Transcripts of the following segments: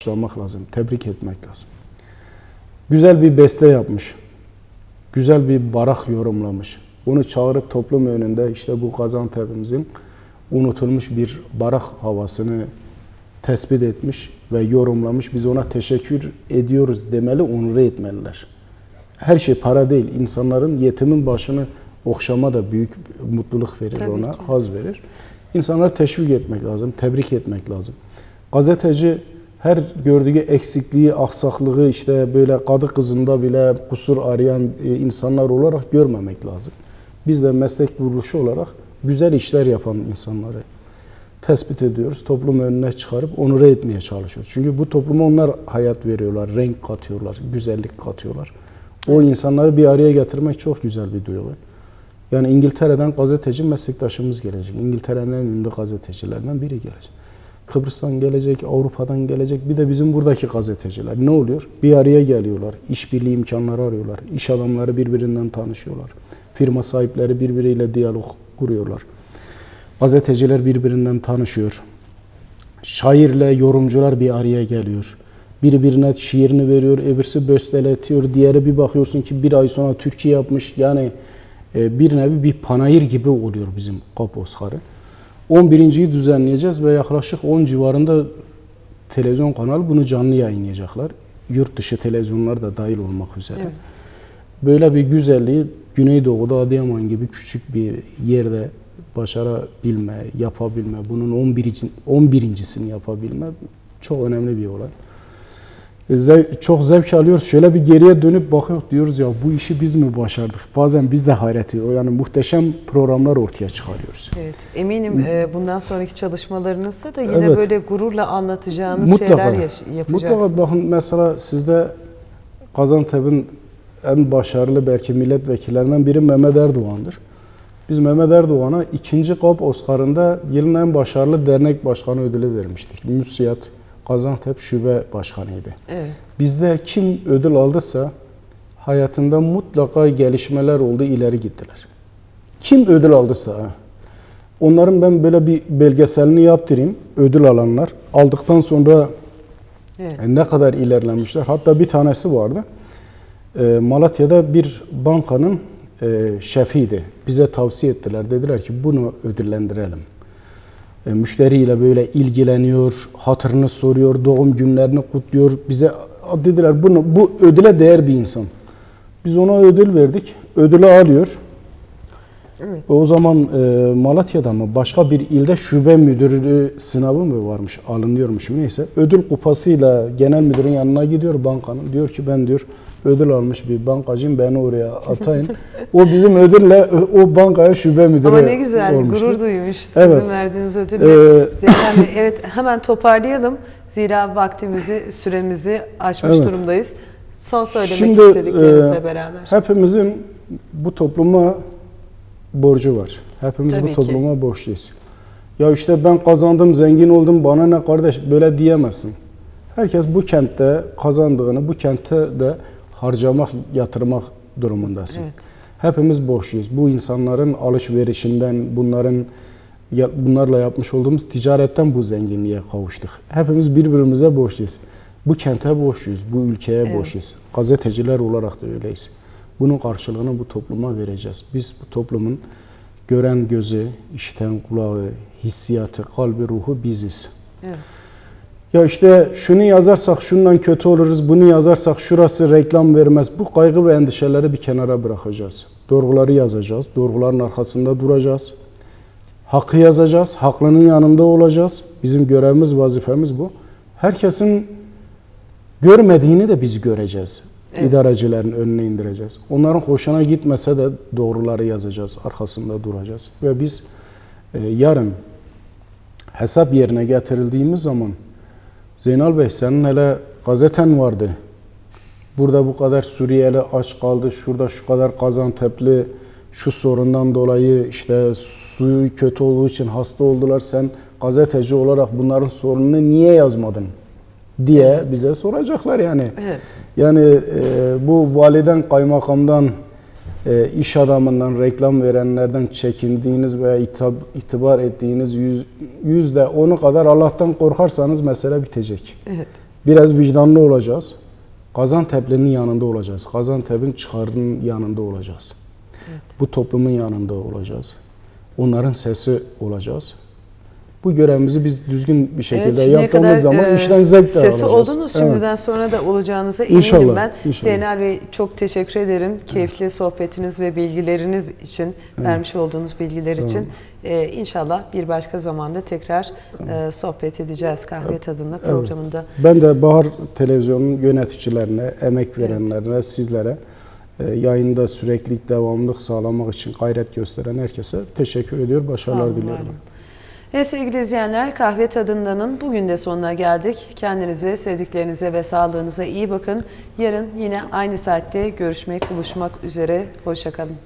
alkışlamak lazım, tebrik etmek lazım. Güzel bir beste yapmış. Güzel bir barak yorumlamış. Onu çağırıp toplum önünde işte bu Gaziantep'imizin unutulmuş bir barak havasını tespit etmiş ve yorumlamış. Biz ona teşekkür ediyoruz demeli, onur etmeliler. Her şey para değil. İnsanların yetimin başını okşama da büyük mutluluk verir Tabii ona, ki. haz verir. İnsanları teşvik etmek lazım, tebrik etmek lazım. Gazeteci her gördüğü eksikliği, aksaklığı işte böyle kadı kızında bile kusur arayan e, insanlar olarak görmemek lazım. Biz de meslek kuruluşu olarak güzel işler yapan insanları tespit ediyoruz. Toplum önüne çıkarıp onure etmeye çalışıyoruz. Çünkü bu topluma onlar hayat veriyorlar, renk katıyorlar, güzellik katıyorlar. O insanları bir araya getirmek çok güzel bir duygu. Yani İngiltere'den gazeteci meslektaşımız gelecek. İngiltere'nin en ünlü gazetecilerinden biri gelecek. Kıbrıs'tan gelecek, Avrupa'dan gelecek. Bir de bizim buradaki gazeteciler. Ne oluyor? Bir araya geliyorlar. İşbirliği imkanları arıyorlar. İş adamları birbirinden tanışıyorlar. Firma sahipleri birbiriyle diyalog kuruyorlar. Gazeteciler birbirinden tanışıyor. Şairle yorumcular bir araya geliyor. Biri birine şiirini veriyor, öbürsü besteletiyor. Diğeri bir bakıyorsun ki bir ay sonra Türkiye yapmış. Yani e, bir nevi bir panayır gibi oluyor bizim Kap Oscar'ı. 11.yi düzenleyeceğiz ve yaklaşık 10 civarında televizyon kanalı bunu canlı yayınlayacaklar. Yurt dışı televizyonlar da dahil olmak üzere. Evet. Böyle bir güzelliği Güneydoğu'da Adıyaman gibi küçük bir yerde başarabilme, yapabilme, bunun 11. 11.sini yapabilme çok önemli bir olay. E, zev- çok zevk alıyoruz. Şöyle bir geriye dönüp bakıyoruz diyoruz ya bu işi biz mi başardık? Bazen biz de hayret ediyoruz. Yani muhteşem programlar ortaya çıkarıyoruz. Evet, eminim e, bundan sonraki çalışmalarınızda da yine Evet. böyle gururla anlatacağınız şeyler yaş- yapacaksınız. Mutlaka bakın mesela sizde Gaziantep'in en başarılı belki milletvekillerinden biri Mehmet Erdoğan'dır. Biz Mehmet Erdoğan'a ikinci KOP Oscar'ında yılın en başarılı dernek başkanı ödülü vermiştik. MÜSİAD Gaziantep Şube Başkanı'ydı. Evet. Bizde kim ödül aldıysa hayatında mutlaka gelişmeler oldu, ileri gittiler. Kim ödül aldıysa ha. onların ben böyle bir belgeselini yaptırayım. Ödül alanlar aldıktan sonra Evet. e, ne kadar ilerlemişler. Hatta bir tanesi vardı. E, Malatya'da bir bankanın e, şefiydi. Bize tavsiye ettiler. Dediler ki bunu ödüllendirelim. E, müşteriyle böyle ilgileniyor, hatırını soruyor, doğum günlerini kutluyor. Bize dediler bunu bu ödüle değer bir insan. Biz ona ödül verdik. Ödülü alıyor. Evet. O zaman e, Malatya'da mı başka bir ilde şube müdürlüğü sınavı mı varmış alınıyormuş neyse. Ödül kupasıyla genel müdürün yanına gidiyor bankanın. Diyor ki ben diyor ödül almış bir bankacıyım beni oraya atayın. o bizim ödülle o bankaya şube müdürü Ama ne güzel, olmuştu. gurur duymuş sizin Evet. verdiğiniz ödülle. Ee, Bey, evet hemen toparlayalım. Zira vaktimizi, süremizi aşmış Evet. durumdayız. Son söylemek Şimdi, istediklerinizle e, beraber. Hepimizin bu topluma borcu var. Hepimiz Tabii bu ki. topluma borçluyuz. Ya işte ben kazandım, zengin oldum, bana ne kardeş böyle diyemezsin. Herkes bu kentte kazandığını bu kentte de harcamak, yatırmak durumundasın. Evet. Hepimiz borçluyuz. Bu insanların alışverişinden, bunların bunlarla yapmış olduğumuz ticaretten bu zenginliğe kavuştuk. Hepimiz birbirimize borçluyuz. Bu kente borçluyuz, bu ülkeye Evet. borçluyuz. Gazeteciler olarak da öyleyiz. Bunun karşılığını bu topluma vereceğiz. Biz bu toplumun gören gözü, işiten kulağı, hissiyatı, kalbi, ruhu biziz. Evet. Ya işte şunu yazarsak şundan kötü oluruz, bunu yazarsak şurası reklam vermez. Bu kaygı ve endişeleri bir kenara bırakacağız. Doğruları yazacağız, doğruların arkasında duracağız. Hakkı yazacağız, haklının yanında olacağız. Bizim görevimiz, vazifemiz bu. Herkesin görmediğini de biz göreceğiz. Evet. İdarecilerin önüne indireceğiz. Onların hoşuna gitmese de doğruları yazacağız, arkasında duracağız. Ve biz e, yarın hesap yerine getirildiğimiz zaman Zeynal Bey senin hele gazeten vardı. Burada bu kadar Suriyeli aç kaldı. Şurada şu kadar Gaziantep'li şu sorundan dolayı işte suyu kötü olduğu için hasta oldular. Sen gazeteci olarak bunların sorununu niye yazmadın diye bize soracaklar yani. Evet. Yani e, bu validen, kaymakamdan, e, iş adamından, reklam verenlerden çekindiğiniz veya itab- itibar ettiğiniz yüz, yüzde onu kadar Allah'tan korkarsanız mesele bitecek. Evet. Biraz vicdanlı olacağız. Gaziantep'lerin yanında olacağız. Gaziantep'in çıkarının yanında olacağız. Bu toplumun yanında olacağız. Onların sesi olacağız. Bu görevimizi biz düzgün bir şekilde şimdiye yaptığımız kadar, zaman e, işten zevk de Sesi alacağız. oldunuz Evet. şimdiden sonra da olacağınıza eminim İnşallah, ben. inşallah. Zeynel Bey çok teşekkür ederim. Keyifli sohbetiniz ve bilgileriniz için, vermiş olduğunuz bilgiler Sağ için. Ee, inşallah bir başka zamanda tekrar e, sohbet edeceğiz kahve tadında programında. Ben de Bahar Televizyonu'nun yöneticilerine, emek verenlerine, sizlere e, yayında süreklilik, devamlılık sağlamak için gayret gösteren herkese teşekkür ediyor. Başarılar diliyorum. olun. Evet sevgili izleyenler kahve tadındanın bugün de sonuna geldik. Kendinize, sevdiklerinize ve sağlığınıza iyi bakın. Yarın yine aynı saatte görüşmek, buluşmak üzere. Hoşçakalın.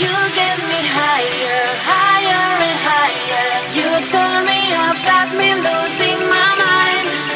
You get me higher, higher and higher. You turn me up, got me losing my mind.